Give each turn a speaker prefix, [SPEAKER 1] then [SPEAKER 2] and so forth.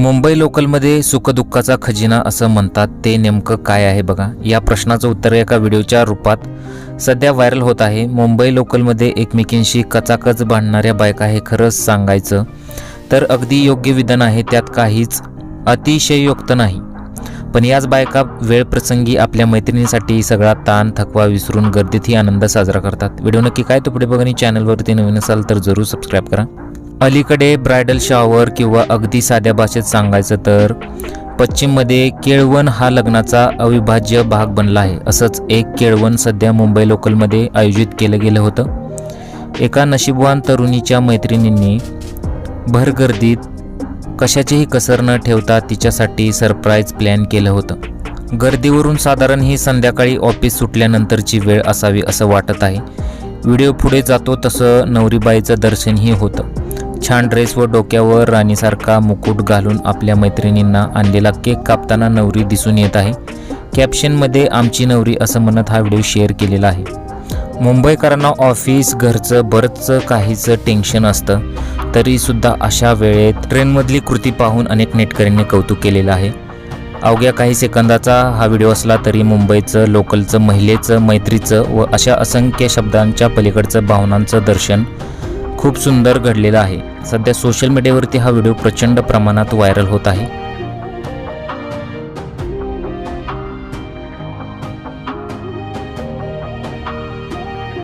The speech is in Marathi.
[SPEAKER 1] मुंबई लोकलमध्ये सुखदुःखाचा खजिना असं म्हणतात ते नेमकं काय आहे बघा. या प्रश्नाचं उत्तर एका व्हिडिओच्या रूपात सध्या व्हायरल होत आहे. मुंबई लोकलमध्ये एकमेकींशी कचाकच भांडणाऱ्या बायका हे खरंच सांगायचं तर अगदी योग्य विधान आहे त्यात काहीच अतिशयोक्त नाही. पण याच बायका वेळप्रसंगी आपल्या मैत्रिणीसाठी सगळा ताण थकवा विसरून गर्दीतही आनंद साजरा करतात. व्हिडिओ नक्की काय तो पुढे बघा आणि चॅनलवरती नवीन असाल तर जरूर सबस्क्राईब करा. अलीकडे ब्रायडल शॉवर किंवा अगदी साध्या भाषेत सांगायचं तर पश्चिममध्ये केळवण हा लग्नाचा अविभाज्य भाग बनला आहे. असंच एक केळवण सध्या मुंबई लोकलमध्ये आयोजित केलं गेलं होतं. एका नशीबवान तरुणीच्या मैत्रिणींनी भरगर्दीत कशाचीही कसर न ठेवता तिच्यासाठी सरप्राईज प्लॅन केलं होतं. गर्दीवरून साधारण ही संध्याकाळी ऑफिस सुटल्यानंतरची वेळ असावी असं वाटत आहे. व्हिडिओ पुढे जातो तसं नवरीबाईचं दर्शनही होतं. छान ड्रेस व डोक्यावर राणीसारखा मुकुट घालून आपल्या मैत्रिणींना आणलेला केक कापताना नवरी दिसून येत आहे. कॅप्शनमध्ये आमची नवरी असं म्हणत हा व्हिडिओ शेअर केलेला आहे. मुंबईकरांना ऑफिस घरचं बरंचसं काहीचं टेन्शन असतं. तरीसुद्धा अशा वेळेत ट्रेनमधली कृती पाहून अनेक नेटकऱ्यांनी कौतुक केलेलं आहे. अवघ्या काही सेकंदाचा हा व्हिडिओ असला तरी मुंबईचं लोकलचं महिलेचं मैत्रीचं व अशा असंख्य शब्दांच्या पलीकडचं भावनांचं दर्शन खूप सुंदर घडलेला आहे. सध्या सोशल मीडियावरती हा व्हिडिओ प्रचंड प्रमाणात व्हायरल होत आहे.